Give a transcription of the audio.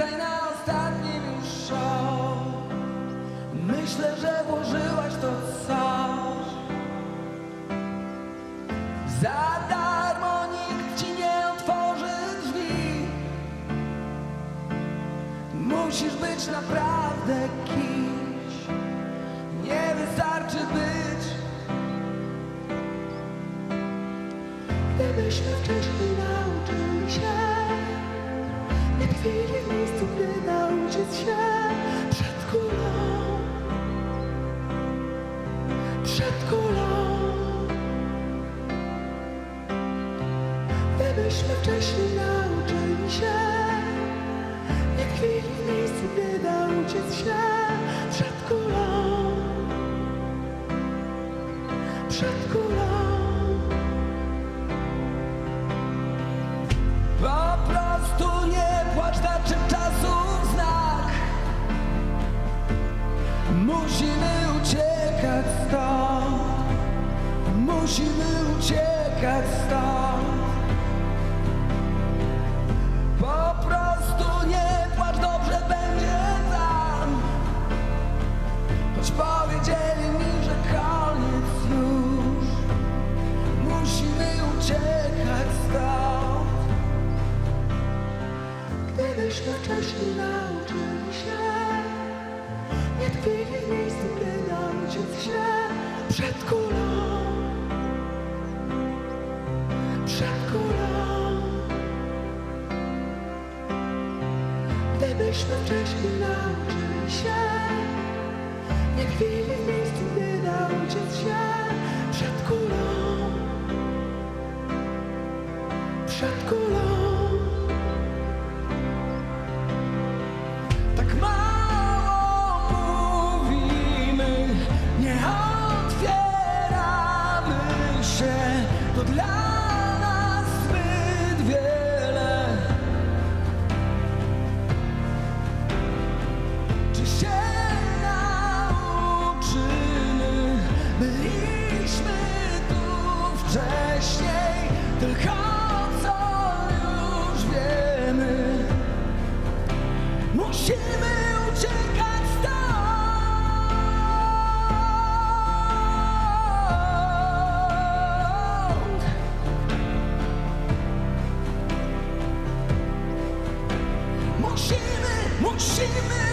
witaj na ostatnim już show Myślę, że włożyłaś to coś. Za darmo nikt ci nie otworzy drzwi. Musisz być naprawdę kimś. Nie wystarczy być. Gdybyś wcześniej nauczył się Tkwili w miejscu, gdy nauczyć się Przed kulą. Przed kulą. Gdybyśmy wcześniej nauczyli się Nie tkwili w miejscu, gdy nauczyć się Przed kulą. Przed kulą uciekać stąd. Musimy uciekać stąd. Po prostu nie płacz, dobrze będzie tam. Choć powiedzieli mi, że koniec już. Musimy uciekać stąd. Gdybyśmy wcześniej nauczyli się Nie tkwili w Przed kulą. Przed kulą. Gdybyśmy wcześniej nauczyli się Nie tkwili w miejscu, by nauczyć się Tylko co już wiemy. Musimy uciekać stąd. Musimy, musimy